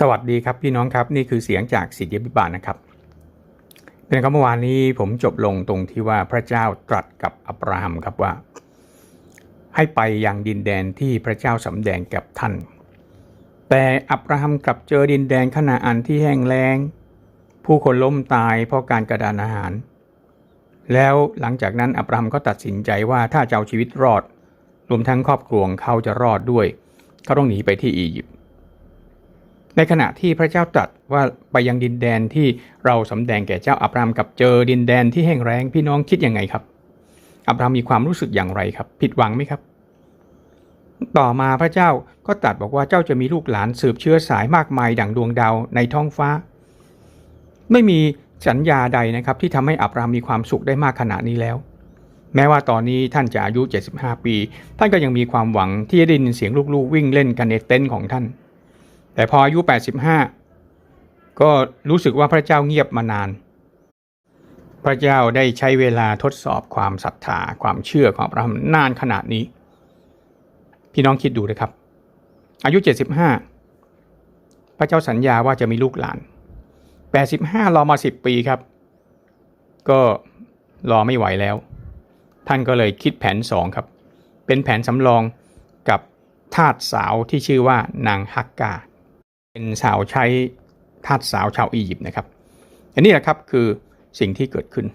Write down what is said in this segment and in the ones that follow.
สวัสดีครับพี่น้องครับนี่คือเสียงจากสิทธิบิบาลนะครับเป็นครับเมื่อวานนี้ผมจบลงตรงที่ว่าพระเจ้าตรัสกับอับราฮัมครับว่า ให้ไปยังดินแดนที่พระเจ้าสำแดงกับท่าน แต่อับราฮัมกลับเจอดินแดนขนาอันที่แห้งแล้ง ผู้คนล้มตายเพราะการกระดานอาหาร แล้วหลังจากนั้นอับราฮัมก็ตัดสินใจว่าถ้าจะเอาชีวิตรอด รวมทั้งครอบครัวของเขาจะรอดด้วยเขาต้องหนีไปที่อียิปต์ ในขณะที่พระเจ้าตรัสว่าไปยังดินแดนที่เราสำแดงแก่เจ้าอับรามกับเจอดินแดนที่แห้งแล้งพี่น้องคิดยังไงครับอับรามมีความรู้สึกอย่างไรครับ ผิดหวังไหมครับ ต่อมาพระเจ้าก็ตรัสบอกว่าเจ้าจะมีลูกหลานสืบเชื้อสายมากมายดั่งดวงดาวในท้องฟ้า ไม่มีสัญญาใดนะครับที่ทำให้อับรามมีความสุขได้มากขนาดนี้แล้ว แม้ว่าตอนนี้ท่านจะอายุ 75 ปี ท่านก็ยังมีความหวังที่จะได้ยินเสียงลูกๆ วิ่งเล่นกันในเต็นท์ของท่าน แต่พออายุ 85 ก็รู้สึกว่าพระเจ้าเงียบมานาน พระเจ้าได้ใช้เวลาทดสอบความศรัทธาความเชื่อของอับรามนานขนาดนี้ พี่น้องคิดดูนะครับ อายุ 75 พระเจ้าสัญญาว่าจะมีลูกหลาน 85 รอมา 10 ปีครับ ก็รอไม่ไหวแล้ว ท่านก็เลยคิดแผน 2 ครับ เป็นแผนสำรองกับทาสสาวที่ชื่อว่านางฮักกา เป็นสาวใช้ทาสสาวชาวอียิปต์นะครับ อันนี้แหละครับคือสิ่งที่เกิดขึ้น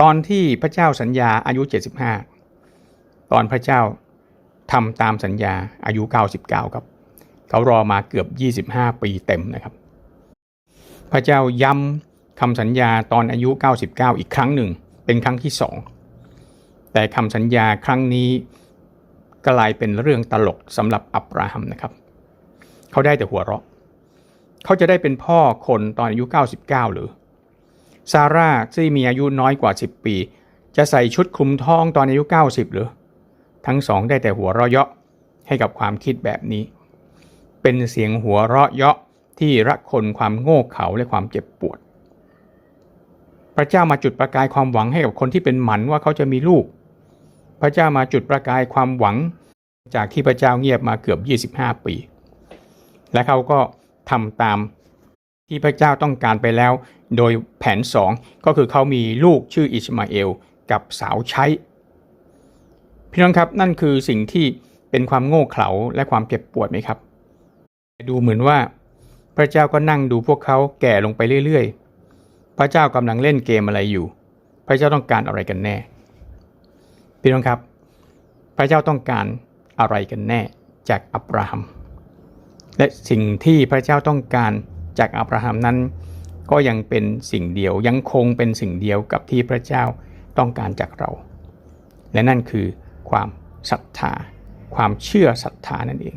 ตอนที่พระเจ้าสัญญาอายุ 75 ตอนพระเจ้าทำตามสัญญาอายุ 99 ครับ เขารอมาเกือบ 25 ปีเต็มนะครับ พระเจ้าย้ำคำสัญญาตอนอายุ 99 อีกครั้งหนึ่ง เป็นครั้งที่สองแต่คำสัญญาครั้งนี้ กลายเป็นเรื่องตลกสำหรับอับราฮัมนะครับ เขาได้แต่หัวเราะ เขาจะได้เป็นพ่อคนตอนอายุ 99 หรือ ซาร่าที่มีอายุน้อยกว่า 10 ปี จะใส่ชุดคลุมท้องตอนอายุ 90 หรือ ทั้งสองได้แต่หัวเราะเยาะให้กับความคิดแบบนี้ เป็นเสียงหัวเราะเยาะที่ระคนความโง่เขลาและความเจ็บปวด พระเจ้ามาจุดประกายความหวังให้กับคนที่เป็นหมันว่าเขาจะมีลูก พระเจ้ามาจุดประกายความหวัง จากที่พระเจ้าเงียบมาเกือบ 25 ปี และเขาก็ทำตามที่พระเจ้าต้องการไปแล้ว โดยแผนสองก็คือเขามีลูกชื่ออิสมาเอลกับสาวใช้ พี่น้องครับนั่นคือสิ่งที่เป็นความโง่เขลาและความเจ็บปวดไหมครับ ดูเหมือนว่าพระเจ้าก็นั่งดูพวกเขาแก่ลงไปเรื่อยๆ พระเจ้ากำลังเล่นเกมอะไรอยู่ พระเจ้าต้องการอะไรกันแน่ พี่น้องครับ พระเจ้าต้องการอะไรกันแน่จากอับราฮัม และสิ่งที่พระเจ้าต้องการจากอับราฮัมนั้น ก็ยังเป็นสิ่งเดียวยังคงเป็นสิ่งเดียวกับที่พระเจ้าต้องการจากเรา และนั่นคือความศรัทธา ความเชื่อศรัทธานั่นเอง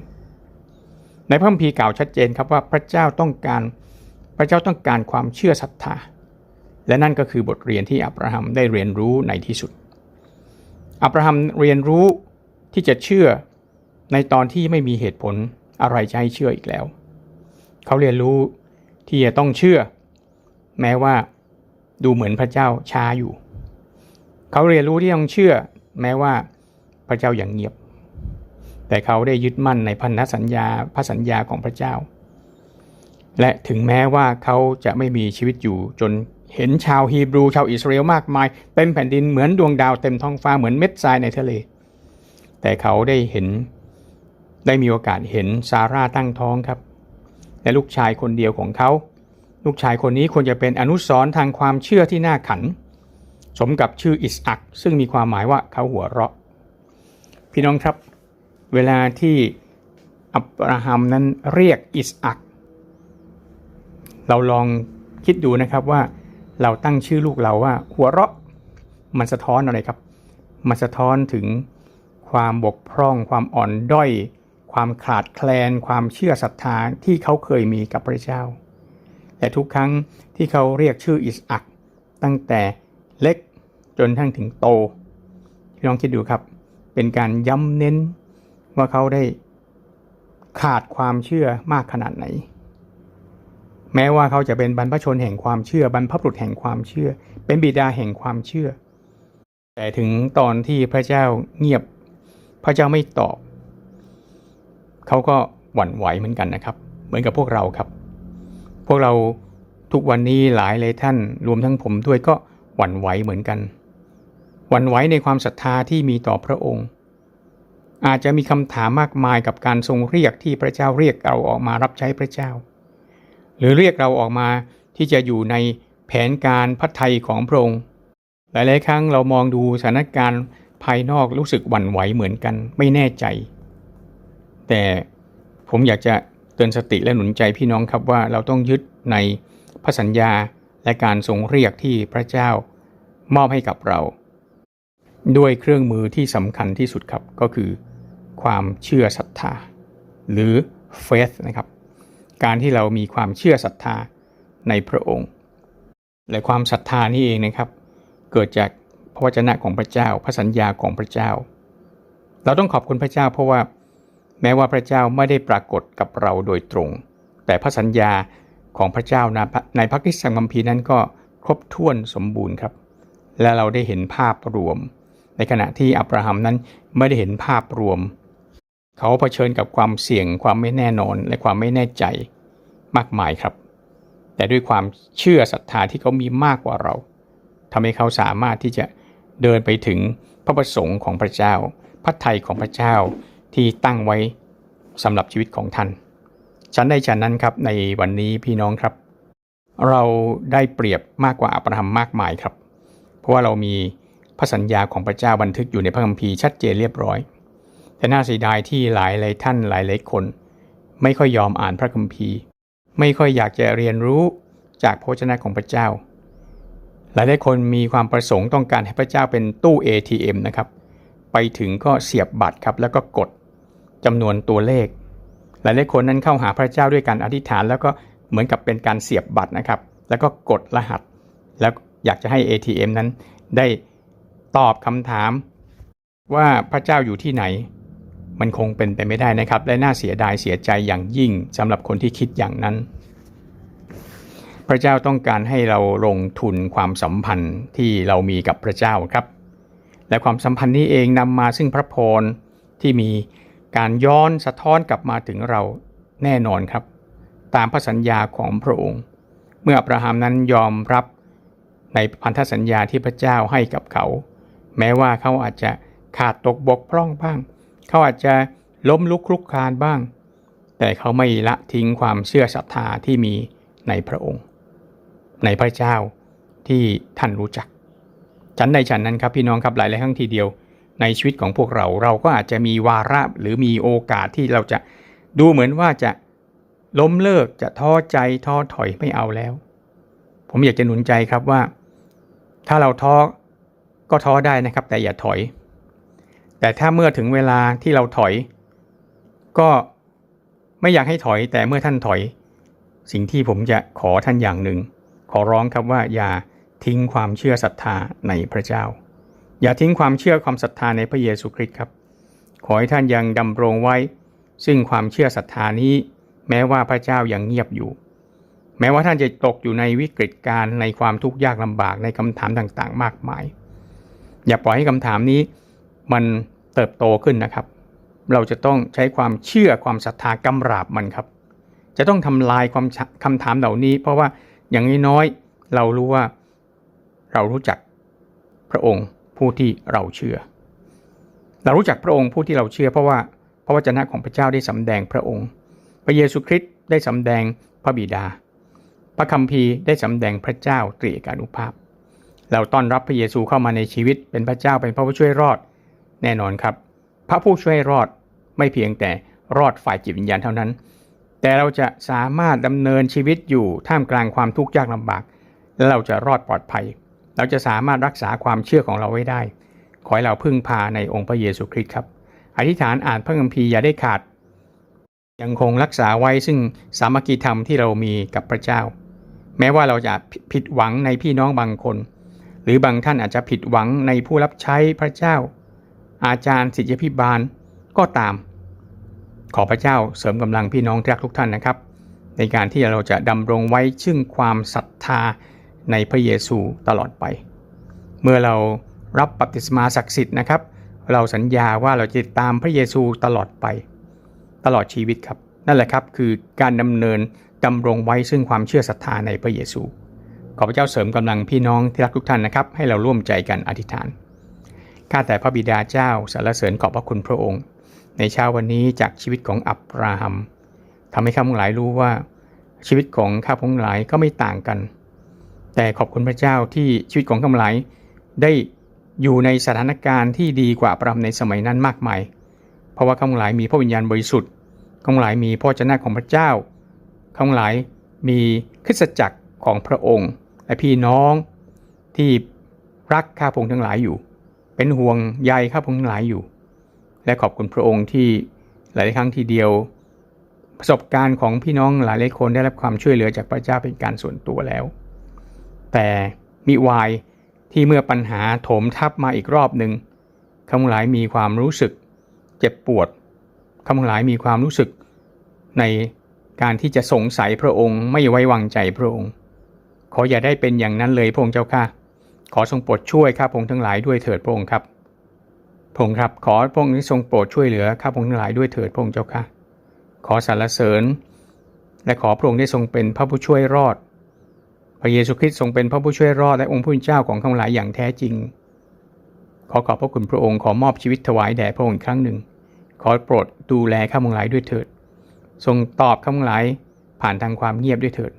ในพระคัมภีร์กล่าวชัดเจนครับว่าพระเจ้าต้องการพระเจ้าต้องการความเชื่อศรัทธา และนั่นก็คือบทเรียนที่อับราฮัมได้เรียนรู้ในที่สุด อับราฮัมเรียนรู้ที่จะเชื่อในตอนที่ไม่มีเหตุผลอะไรจะให้เชื่ออีกแล้ว เขาเรียนรู้ที่จะต้องเชื่อ แม้ว่าดูเหมือนพระเจ้าช้าอยู่ เขาเรียนรู้ที่ต้องเชื่อ แม้ว่าพระเจ้าอย่างเงียบ แต่เขาได้ยึดมั่นในพันธสัญญาพระสัญญาของพระเจ้า และถึงแม้ว่าเขาจะไม่มีชีวิตอยู่จน เห็นชาวฮีบรูชาวอิสราเอลมากมาย เต็มแผ่นดินเหมือนดวงดาวเต็มท้องฟ้าเหมือนเม็ดทรายในทะเล แต่เขาได้เห็นได้มีโอกาสเห็นซาร่าตั้งท้องครับ และลูกชายคนเดียวของเขา ลูกชายคนนี้ควรจะเป็นอนุสรณ์ทางความเชื่อที่น่าขัน สมกับชื่ออิสอักซึ่งมีความหมายว่าเขาหัวเราะ พี่น้องครับ เวลาที่อับราฮัมนั้นเรียกอิสอักเราลองคิดดูนะครับว่า เราตั้งชื่อลูกเราว่า หัวเราะมันสะท้อนอะไรครับ มันสะท้อนถึงความบกพร่อง ความอ่อนด้อย ความขาดแคลน ความเชื่อศรัทธาที่เขาเคยมีกับพระเจ้า แต่ทุกครั้งที่เขาเรียกชื่ออิสอักตั้งแต่เล็กจนทั้งถึงโตลองคิดดูครับ เป็นการย้ำเน้นว่าเขาได้ขาดความเชื่อมากขนาดไหน แม้ว่าเขาจะเป็นบรรพชนแห่งความเชื่อบรรพบุรุษแห่งความเชื่อ เป็นบิดาแห่งความเชื่อ แต่ถึงตอนที่พระเจ้าเงียบ พระเจ้าไม่ตอบ เขาก็หวั่นไหวเหมือนกันนะครับ เหมือนกับพวกเราครับ พวกเราทุกวันนี้หลายเลยท่านรวมทั้งผมด้วยก็หวั่นไหวเหมือนกัน หวั่นไหวในความศรัทธาที่มีต่อพระองค์ อาจจะมีคำถามมากมายกับการทรงเรียกที่พระเจ้าเรียกเราออกมารับใช้พระเจ้า หรือเรียกเราออกมาที่จะอยู่ในแผนการพัฒไทยของพระองค์ หลายๆ ครั้งเรามองดูสถานการณ์ภายนอกรู้สึกหวั่นไหวเหมือนกันไม่แน่ใจ แต่ผมอยากจะเตือนสติและหนุนใจพี่น้องครับว่าเราต้องยึดในพระสัญญาและการทรงเรียกที่พระเจ้ามอบให้กับเรา ด้วยเครื่องมือที่สำคัญที่สุดครับก็คือ ความเชื่อศรัทธา หรือ faith นะครับ การที่เรามีความเชื่อศรัทธาในพระองค์ และความศรัทธานี่เองนะครับ เกิดจากพระวจนะของพระเจ้า พระสัญญาของพระเจ้า เราต้องขอบคุณพระเจ้าเพราะว่า แม้ว่าพระเจ้าไม่ได้ปรากฏกับเราโดยตรง แต่พระสัญญาของพระเจ้าในพระคิดสังคัมภีนั้นก็ครบถ้วนสมบูรณ์ครับ และเราได้เห็นภาพรวม ในขณะที่อับราฮัมนั้นไม่ได้เห็นภาพรวม เขาเผชิญกับความเสี่ยงความไม่แน่นอนและความไม่แน่ใจมากมายครับ แต่ด้วยความเชื่อศรัทธาที่เขามีมากกว่าเราทำให้เขาสามารถที่จะเดินไปถึงพระประสงค์ของพระเจ้า พระทัยของพระเจ้าที่ตั้งไว้สำหรับชีวิตของท่านฉันได้ฉันนั้นครับในวันนี้พี่น้องครับ เราได้เปรียบมากกว่าอับราฮัมมากมายครับ เพราะว่าเรามีพระสัญญาของพระเจ้าบันทึกอยู่ในพระคัมภีร์ชัดเจนเรียบร้อย แต่น่าเสียดายที่หลายหลายท่านหลายหลายคน ไม่ค่อยยอมอ่านพระคัมภีร์ ไม่ค่อยอยากจะเรียนรู้จากพระวจนะของพระเจ้า หลายหลายคนมีความประสงค์ต้องการให้พระเจ้าเป็นตู้ ATM นะครับ ไปถึงก็เสียบบัตรครับแล้วก็กดจำนวนตัวเลข หลายหลายคนนั้นเข้าหาพระเจ้าด้วยการอธิษฐาน แล้วก็เหมือนกับเป็นการเสียบบัตรนะครับ แล้วก็กดรหัส แล้วอยากจะให้ ATM นั้นได้ตอบคำถามว่าพระเจ้าอยู่ที่ไหน มันคงเป็นไปไม่ได้นะครับ และน่าเสียดายเสียใจอย่างยิ่งสำหรับคนที่คิดอย่างนั้น พระเจ้าต้องการให้เราลงทุนความสัมพันธ์ที่เรามีกับพระเจ้าครับ และความสัมพันธ์นี้เองนำมาซึ่งพระพรที่มีการย้อนสะท้อนกลับมาถึงเราแน่นอนครับ ตามพระสัญญาของพระองค์ เมื่ออับราฮัมนั้นยอมรับในพันธสัญญาที่พระเจ้าให้กับเขา แม้ว่าเขาอาจจะขาดตกบกพร่องบ้าง เขาอาจจะล้มลุกคลุกคลานบ้าง แต่เขาไม่ละทิ้งความเชื่อศรัทธาที่มีในพระองค์ ในพระเจ้าที่ท่านรู้จัก ฉันในฉันนั้นครับพี่น้องครับหลายหลายครั้งทีเดียว ในชีวิตของพวกเราเราก็อาจจะมีวาระหรือมีโอกาสที่เราจะดูเหมือนว่าจะล้มเลิกจะท้อใจท้อถอยไม่เอาแล้ว ผมอยากจะหนุนใจครับว่า ถ้าเราท้อก็ท้อได้นะครับ แต่อย่าถอย แต่ถ้าเมื่อถึงเวลาที่เราถอย ก็ไม่อยากให้ถอย แต่เมื่อท่านถอย สิ่งที่ผมจะขอท่านอย่างหนึ่ง ขอร้องครับว่าอย่าทิ้งความเชื่อศรัทธาในพระเจ้า อย่าทิ้งความเชื่อความศรัทธาในพระเยซูคริสต์ครับ ขอให้ท่านยังดำรงไว้ ซึ่งความเชื่อศรัทธานี้ แม้ว่าพระเจ้ายังเงียบอยู่ แม้ว่าท่านจะตกอยู่ในวิกฤตการณ์ในความทุกข์ยากลำบากในคำถามต่างๆ มากมาย อย่าปล่อยให้คำถามนี้มัน เติบโตขึ้นนะครับ เราจะต้องใช้ความเชื่อความศรัทธากำราบมันครับ จะต้องทำลายความคำถามเหล่านี้ เพราะว่าอย่างน้อยๆเรารู้ว่าเรารู้จักพระองค์ผู้ที่เราเชื่อ เรารู้จักพระองค์ผู้ที่เราเชื่อ เพราะว่าพระวจนะของพระเจ้าได้สำแดงพระองค์ พระเยซูคริสต์ได้สำแดงพระบิดา พระคัมภีร์ได้สำแดงพระเจ้าตรีเอกานุภาพ เราต้อนรับพระเยซูเข้ามาในชีวิตเป็นพระเจ้าเป็นพระผู้ช่วยรอด แน่นอนครับ พระผู้ช่วยรอดไม่เพียงแต่รอดฝ่ายจิตวิญญาณเท่านั้น แต่เราจะสามารถดำเนินชีวิตอยู่ท่ามกลางความทุกข์ยากลำบากและเราจะรอดปลอดภัย เราจะสามารถรักษาความเชื่อของเราไว้ได้ ขอให้เราพึ่งพาในองค์พระเยซูคริสต์ครับ อธิษฐานอ่านพระคัมภีร์อย่าได้ขาด ยังคงรักษาไว้ซึ่งสามัคคีธรรมที่เรามีกับพระเจ้า แม้ว่าเราจะผิดหวังในพี่น้องบางคน หรือบางท่านอาจจะผิดหวังในผู้รับใช้พระเจ้า อาจารย์สิทธิพิบาลก็ตาม ขอพระเจ้าเสริมกำลังพี่น้องรักทุกท่านนะครับ ในการที่เราจะดำรงไว้ซึ่งความศรัทธาในพระเยซูตลอดไป เมื่อเรารับบัพติศมาศักดิ์สิทธิ์นะครับ เราสัญญาว่าเราจะติดตามพระเยซูตลอดไป ตลอดชีวิตครับ นั่นแหละครับคือการดำเนินดำรงไว้ซึ่งความเชื่อศรัทธาในพระเยซู ขอพระเจ้าเสริมกำลังพี่น้องที่รักทุกท่านนะครับ ให้เราร่วมใจกันอธิษฐาน ข้าแต่พระบิดาเจ้าสรรเสริญขอบพระคุณพระองค์ ในเช้าวันนี้จากชีวิตของอับราฮัมทำให้ข้าพงหลายรู้ว่าชีวิตของข้าพงหลายก็ไม่ต่างกัน แต่ขอบคุณพระเจ้าที่ชีวิตของข้าพงหลายได้อยู่ในสถานการณ์ที่ดีกว่าอับราฮัมในสมัยนั้นมากมาย เพราะว่าข้าพงหลายมีพระวิญญาณบริสุทธิ์ข้าพงหลายมีพระเจ้าของพระเจ้าข้าพงหลายมีคริสตจักรของพระองค์ และพี่น้องที่รักข้าพงทั้งหลายอยู่ เป็นห่วงใยข้าพงทั้งหลายอยู่ และขอบคุณพระองค์ที่หลายครั้งทีเดียว ประสบการณ์ของพี่น้องหลายหลายคนได้รับความช่วยเหลือจากพระเจ้าเป็นการส่วนตัวแล้ว แต่มิวายที่เมื่อปัญหาโถมทับมาอีกรอบหนึ่งข้าพงหลายมีความรู้สึก เจ็บปวดข้าพงหลายมีความรู้สึกในการที่จะสงสัยพระองค์ไม่ไว้วางใจพระองค์ ขออย่าได้เป็นอย่างนั้นเลยพระองค์เจ้าค่ะ ขอทรงโปรดช่วยข้าพงทั้งหลายด้วยเถิดพระองค์ครับพระองค์ครับขอพระองค์ทรงโปรดช่วยเหลือข้าพงทั้งหลายด้วยเถิดพระองค์เจ้าค่ะขอสรรเสริญ และขอพระองค์ได้ทรงเป็นพระผู้ช่วยรอด พระเยซูคริสต์ทรงเป็นพระผู้ช่วยรอดและองค์ผู้เป็นเจ้าของข้าพงหลายอย่างแท้จริง ขอขอบพระคุณพระองค์ขอมอบชีวิตถวายแด่พระองค์อีกครั้งหนึ่ง ขอโปรดดูแลข้าพงหลายด้วยเถิด ทรงตอบข้าพงหลายผ่านทางความเงียบด้วยเถิด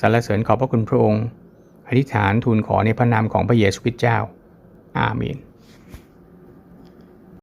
สรรเสริญขอบพระคุณพระองค์ อธิษฐานทูลขอในพระนามของพระเยซูคริสต์เจ้า อาเมน